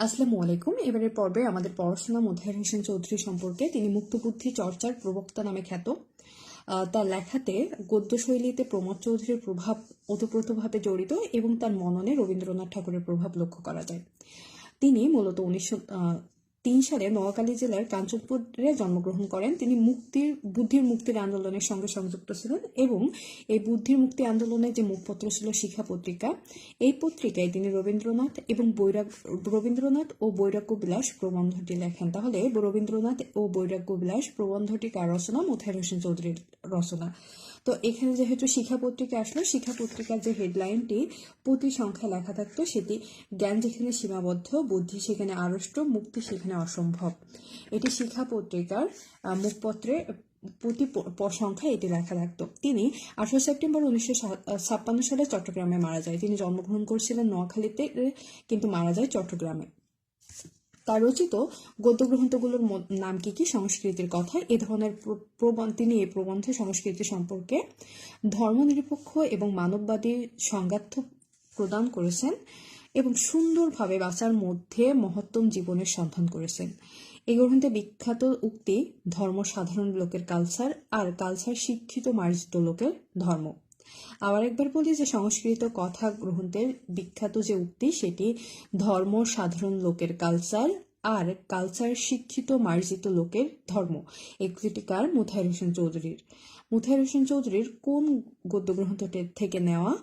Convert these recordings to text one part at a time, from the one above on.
আসসালামু আলাইকুম। এবারের পর্বে আমাদের পড়াশোনা মোধায়ের হোসেন চৌধুরী সম্পর্কে তিনি মুক্তবুদ্ধি চর্চার প্রবক্তা নামে খ্যাত। তার লেখাতে গদ্যশৈলীতে প্রমোদ চৌধুরীর প্রভাব ওতপ্রোতভাবে জড়িত এবং তার মননে রবীন্দ্রনাথ ঠাকুরের প্রভাব লক্ষ্য করা যায়। তিনি মূলত উনিশশো তিন সালে নোয়াখালী জেলার কাঞ্চনপুরে জন্মগ্রহণ করেন। তিনি মুক্তির, বুদ্ধির মুক্তির আন্দোলনের সঙ্গে সংযুক্ত ছিলেন এবং এই বুদ্ধির মুক্তি আন্দোলনের যে মুখপত্র ছিল শিক্ষা পত্রিকা, এই পত্রিকায় তিনি রবীন্দ্রনাথ এবং বৈরাগ, রবীন্দ্রনাথ ও বৈরাগ্য বিলাস প্রবন্ধটি লেখেন। তাহলে রবীন্দ্রনাথ ও বৈরাগ্য বিলাস প্রবন্ধটি কার রচনা মোথায়ের হোসেন চৌধুরীর রচনা। তো এখানে যেহেতু শিক্ষা পত্রিকা আসলো শিক্ষা পত্রিকার যে হেডলাইনটি প্রতি সংখ্যা লেখা থাকতো সেটি জ্ঞান যেখানে সীমাবদ্ধ, বুদ্ধি সেখানে আড়ষ্ট, মুক্তি সেখানে অসম্ভব। এটি শিক্ষা পত্রিকার মুখপত্রে প্রতি সংখ্যায় এটি লেখা থাকতো। তিনি আঠারো সেপ্টেম্বর উনিশশো ছাপ্পান্ন সালে চট্টগ্রামে মারা যায়। তিনি জন্মগ্রহণ করেছিলেন নোয়াখালীতে, কিন্তু মারা যায় চট্টগ্রামে। তার রচিত গদ্য গ্রন্থগুলোর ম- নাম কি কি? সংস্কৃতির কথা। এ ধরনের প্র- প্রবন্ধ তিনি এই প্রবন্ধে সংস্কৃতি সম্পর্কে ধর্মনিরপেক্ষ এবং মানববাদী সংজ্ঞার্থ প্রদান করেছেন এবং সুন্দরভাবে বাঁচার মধ্যে মহত্তম জীবনের সন্ধান করেছেন। এই গ্রন্থে বিখ্যাত উক্তি, ধর্ম সাধারণ লোকের কালচার আর কালচার শিক্ষিত মার্জিত লোকের ধর্ম। আবার একবার বলি যে সংস্কৃত কথা গ্রন্থের বিখ্যাত যে উক্তি, সেটি ধর্ম সাধারণ লোকের কালচার আর কালচার শিক্ষিত মার্জিত লোকের ধর্ম। এই কৃতিকার মুথাইর হোসেন চৌধুরীর। মুথাইর হোসেন চৌধুরীর কোন গদ্য গ্রন্থটি থেকে নেওয়া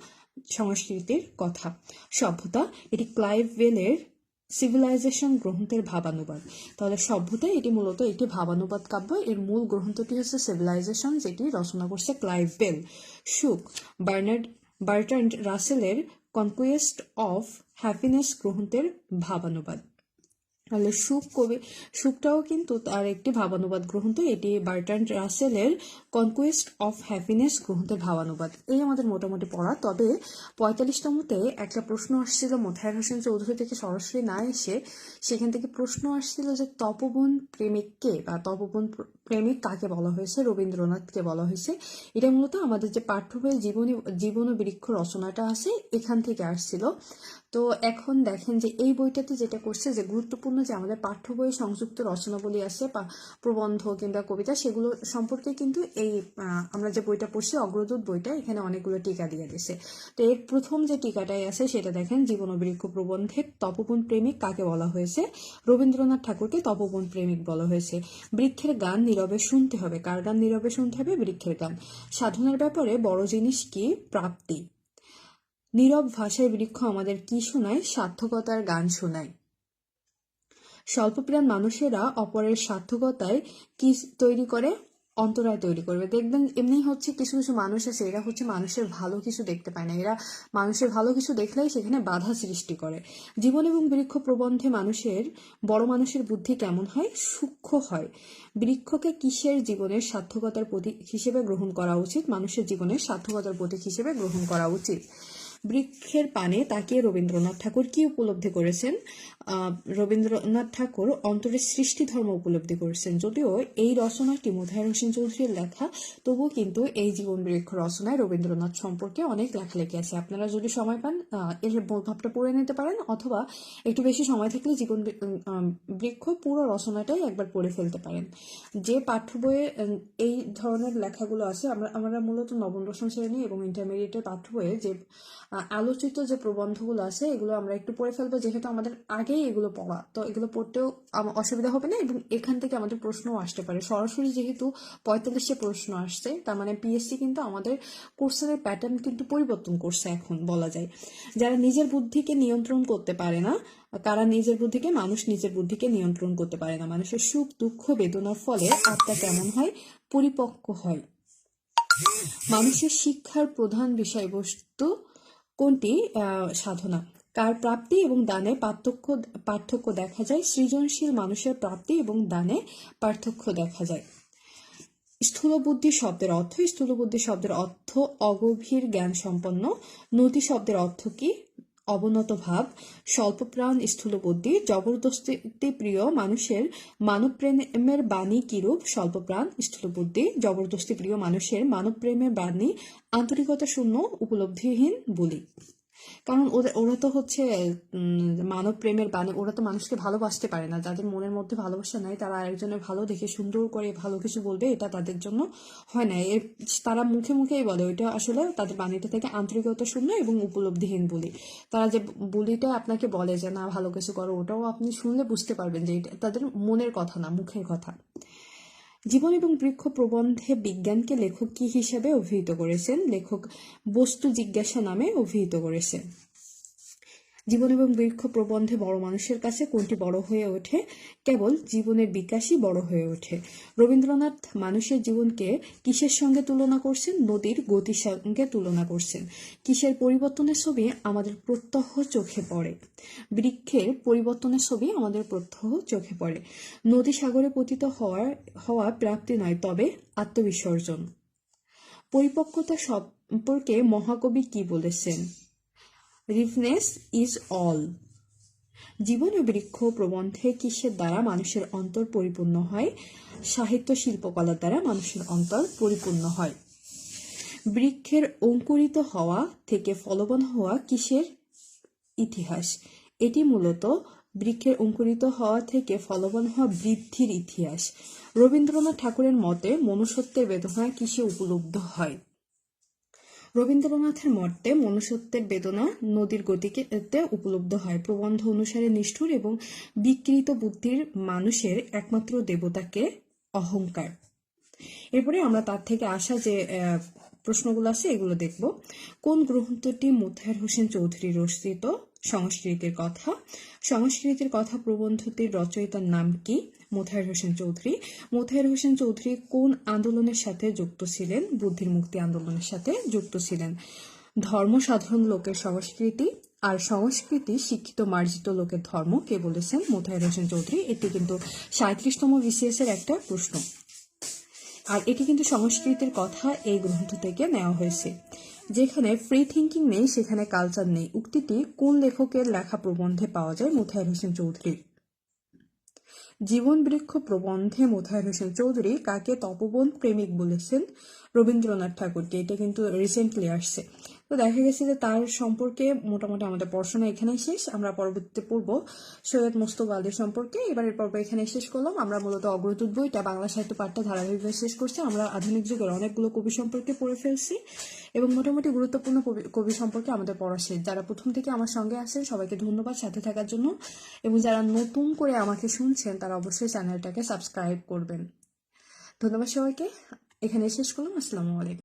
সংস্কৃতির কথা? সভ্যতা, এটি ক্লাইভ ওয়েলের সিভিলাইজেশন গ্রন্থের ভাবানুবাদ। তাহলে সভ্যতা এটি মূলত একটি ভাবানুবাদ কাব্য। এর মূল গ্রন্থটি হচ্ছে সিভিলাইজেশন যেটি রচনা করছে ক্লাইভ বেল সুখ, বার্নার্ড, বার্টান্ড রাসেলের কনকুয়েস্ট অফ হ্যাপিনেস গ্রন্থের ভাবানুবাদ। তাহলে সুখ কবি সুখটাও কিন্তু তার একটি ভাবানুবাদ গ্রন্থ। এটি বার্টান্ড রাসেলের কনকুয়েস্ট অফ হ্যাপিনেস গ্রন্থের ভাবানুবাদ। এই আমাদের মোটামুটি পড়া। তবে পঁয়তাল্লিশতমতে একটা প্রশ্ন আসছিল মোথায়ের হোসেন চৌধুরী থেকে সরাসরি না এসে, সেখান থেকে প্রশ্ন আসছিল যে তপবন প্রেমিককে বা তপবন প্রেমিক কাকে বলা হয়েছে, রবীন্দ্রনাথকে বলা হয়েছে। এটা মূলত আমাদের যে পাঠ্য বইয়ে জীবনী জীবন বৃক্ষ রচনাটা আছে, এখান থেকে আসছিল। তো এখন দেখেন যে এই বইটাতে যেটা করছে যে গুরুত্বপূর্ণ যে আমাদের পাঠ্য বইয়ে সংযুক্ত রচনাবলী আছে প্রবন্ধ কিংবা কবিতা, সেগুলো সম্পর্কে কিন্তু এই আমরা যে বইটা পড়ছি, অগ্রদূত বইটা, এখানে অনেকগুলো টিকা দিয়ে দিছে। তো এর প্রথম যে টিকাটাই আছে, সেটা দেখেন, জীবন বৃক্ষ প্রবন্ধে তপবন প্রেমিক কাকে বলা হয়েছে? রবীন্দ্রনাথ ঠাকুরকে তপবন প্রেমিক বলা হয়েছে। বৃক্ষের গান নীরবে শুনতে হবে, কার গান নীরবে শুনতে হবে বৃক্ষের গান। সাধনার ব্যাপারে বড় জিনিস কি? প্রাপ্তি। নীরব ভাষায় বৃক্ষ আমাদের কি শোনায়? সার্থকতার গান শোনায়। স্বল্পপ্রাণ মানুষেরা অপরের সার্থকতায় কি তৈরি করে? অন্তরায় তৈরি করবে। দেখবেন এমনি হচ্ছে কিছু কিছু মানুষ আছে, এরা হচ্ছে মানুষের ভালো কিছু দেখতে পায় না। এরা মানুষের ভালো কিছু দেখলেই সেখানে বাধা সৃষ্টি করে। জীবন এবং বৃক্ষ প্রবন্ধে মানুষের, বড় মানুষের বুদ্ধি কেমন হয়? সূক্ষ্ম হয়। বৃক্ষকে কিসের জীবনের সার্থকতার প্রতীক হিসেবে গ্রহণ করা উচিত? মানুষের জীবনের সার্থকতার প্রতীক হিসেবে গ্রহণ করা উচিত। বৃক্ষের পানে তাকিয়ে রবীন্দ্রনাথ ঠাকুর কি উপলব্ধি করেছেন? রবীন্দ্রনাথ ঠাকুর অন্তরের সৃষ্টি ধর্ম উপলব্ধি করেছেন। যদিও এই রচনাটি মুথায়ের হোসেন চৌধুরীর লেখা, তবুও কিন্তু এই জীবন বৃক্ষ রচনায় রবীন্দ্রনাথ সম্পর্কে অনেক লেখালেখি আছে। আপনারা যদি সময় পান এর মূলভাবটা পড়ে নিতে পারেন, অথবা একটু বেশি সময় থাকলে জীবন বৃক্ষ পুরো রচনাটাই একবার পড়ে ফেলতে পারেন। যে পাঠ্য বইয়ে এই ধরনের লেখাগুলো আছে, আমরা আমরা মূলত নবম, দশম শ্রেণি এবং ইন্টারমিডিয়েটের পাঠ্য বইয়ে যে আলোচিত যে প্রবন্ধগুলো আছে, এগুলো আমরা একটু পড়ে ফেলব। যেহেতু আমাদের আগেই এগুলো পড়া, তো এগুলো পড়তেও অসুবিধা হবে না এবং এখান থেকে আমাদের প্রশ্নও আসতে পারে। সরাসরি যেহেতু পঁয়তাল্লিশে প্রশ্ন আসছে, তার মানে পিএসসি কিন্তু আমাদের কোর্সের প্যাটার্ন কিন্তু পরিবর্তন করছে এখন, বলা যায়। যারা নিজের বুদ্ধিকে নিয়ন্ত্রণ করতে পারে না, তারা নিজের বুদ্ধিকে, মানুষ নিজের বুদ্ধিকে নিয়ন্ত্রণ করতে পারে না। মানুষের সুখ, দুঃখ বেদনার ফলে আত্মা কেমন হয়? পরিপক্ক হয়। মানুষের শিক্ষার প্রধান বিষয়বস্তু কোনটি সাধনা? কার প্রাপ্তি এবং দানে পার্থক্য পার্থক্য দেখা যায়? সৃজনশীল মানুষের প্রাপ্তি এবং দানে পার্থক্য দেখা যায়। স্থূলবুদ্ধি শব্দের অর্থ, স্থূলবুদ্ধি শব্দের অর্থ অগভীর জ্ঞান সম্পন্ন নদী শব্দের অর্থ কি? অবনত ভাব, স্বল্পপ্রাণ, স্থূলবুদ্ধি, জবরদস্তি প্রিয় মানুষের মানব প্রেমের বাণী কিরূপ? স্বল্পপ্রাণ, স্থূলবুদ্ধি, জবরদস্তি প্রিয় মানুষের মানব প্রেমের বাণী, আন্তরিকতা শূন্য, উপলব্ধিহীন বলি। কারণ ওদের, ওরা তো হচ্ছে মানব প্রেমের বানে ওরা তো মানুষকে ভালোবাসতে পারে না। যাদের মনের মধ্যে ভালোবাসা নাই, তারা আরেকজনের ভালো দেখে সুন্দর করে ভালো কিছু বলবে, এটা তাদের জন্য হয় না। এর, তারা মুখে মুখেই বলে, ওইটা আসলে তাদের বাণীটা থেকে আন্তরিকতা শূন্য এবং উপলব্ধিহীন বলি। তারা যে বলিটা আপনাকে বলে যে, না, ভালো কিছু করো, ওটাও আপনি শুনলে বুঝতে পারবেন যে, এটা তাদের মনের কথা না, মুখের কথা। জীবন এবং বৃক্ষ প্রবন্ধে বিজ্ঞানকে লেখক কি হিসাবে অভিহিত করেছেন? লেখক বস্তু জিজ্ঞাসা নামে অভিহিত করেছেন। জীবন এবং বৃক্ষ প্রবন্ধে বড় মানুষের কাছে কোনটি বড় হয়ে ওঠে? কেবল জীবনের বিকাশই বড় হয়ে ওঠে। রবীন্দ্রনাথ মানুষের জীবনকে কিসের সঙ্গে তুলনা করছেন? নদীর গতির সঙ্গে তুলনা করছেন। কিসের পরিবর্তনের ছবি আমাদের প্রত্যহ চোখে পড়ে? বৃক্ষের পরিবর্তনের ছবি আমাদের প্রত্যহ চোখে পড়ে। নদী সাগরে পতিত হওয়ার, হওয়া প্রাপ্তি নয়, তবে আত্মবিসর্জন। পরিপক্কতা সম্পর্কে মহাকবি কি বলেছেন? রিফনেস ইজ অল জীবন ও বৃক্ষ প্রবন্ধে কিসের দ্বারা মানুষের অন্তর পরিপূর্ণ হয়? সাহিত্য শিল্পকলার দ্বারা মানুষের অন্তর পরিপূর্ণ হয়। বৃক্ষের অঙ্কুরিত হওয়া থেকে ফলবান হওয়া কিসের ইতিহাস? এটি মূলত বৃক্ষের অঙ্কুরিত হওয়া থেকে ফলবান হওয়া বৃদ্ধির ইতিহাস। রবীন্দ্রনাথ ঠাকুরের মতে, মনুষ্যত্বের বেদনা কিসে উপলব্ধ হয়? রবীন্দ্রনাথের মর্তে মনুষ্যত্বের বেদনা নদীর গতিকে উপলব্ধ হয়। প্রবন্ধ অনুসারে নিষ্ঠুর এবং বিকৃত বুদ্ধির মানুষের একমাত্র দেবতাকে অহংকার। এরপরে আমরা তার থেকে আসা যে প্রশ্নগুলো আছে এগুলো দেখব। কোন গ্রন্থটি মুথায়ের হোসেন চৌধুরী রচিত? সংস্কৃতির কথা। সংস্কৃতির কথা প্রবন্ধটির রচয়িতার নাম কি? মোতাহের হোসেন চৌধুরী। মোতাহের হোসেন চৌধুরী কোন আন্দোলনের সাথে যুক্ত ছিলেন? বুদ্ধির মুক্তি আন্দোলনের সাথে যুক্ত ছিলেন। ধর্ম সাধারণ লোকের সংস্কৃতি আর সংস্কৃতি শিক্ষিত মার্জিত লোকের ধর্ম কে বলেছেন মোতাহের হোসেন চৌধুরী? এটি কিন্তু সাঁত্রিশতম বিসিএস এর একটা প্রশ্ন। আর এটি কিন্তু সংস্কৃতির কথা এই গ্রন্থ থেকে নেওয়া হয়েছে। যেখানে ফ্রি থিঙ্কিং নেই, সেখানে কালচার নেই। উক্তিটি কোন লেখকের লেখা প্রবন্ধে পাওয়া যায়? মুথায়ের হোসেন চৌধুরী। জীবন বৃক্ষ প্রবন্ধে মুথায়ের হোসেন চৌধুরী কাকে তপবন প্রেমিক বলেছেন? রবীন্দ্রনাথ ঠাকুরকে এটা কিন্তু রিসেন্টলি আসছে। তো দেখা গেছে যে তার সম্পর্কে মোটামুটি আমাদের পড়াশোনা এখানেই শেষ, আমরা পরবর্তীতে পড়ব সৈয়দ মোস্তফা আলীর সম্পর্কে। এবারের পর্ব এখানে শেষ করলাম। আমরা মূলত অগ্রদূত বইটা বাংলা সাহিত্য পাঠটা ধারাবাহিকভাবে শেষ করছি। আমরা আধুনিক যুগের অনেকগুলো কবি সম্পর্কে পড়ে ফেলছি এবং মোটামুটি গুরুত্বপূর্ণ কবি সম্পর্কে আমাদের পড়া শেষ। যারা প্রথম থেকে আমার সঙ্গে আছেন, সবাইকে ধন্যবাদ সাথে থাকার জন্য। এবং যারা নতুন করে আমাকে শুনছেন, তারা অবশ্যই চ্যানেলটাকে সাবস্ক্রাইব করবেন। ধন্যবাদ সবাইকে। এখানে শেষ করলাম। আসসালামু আলাইকুম।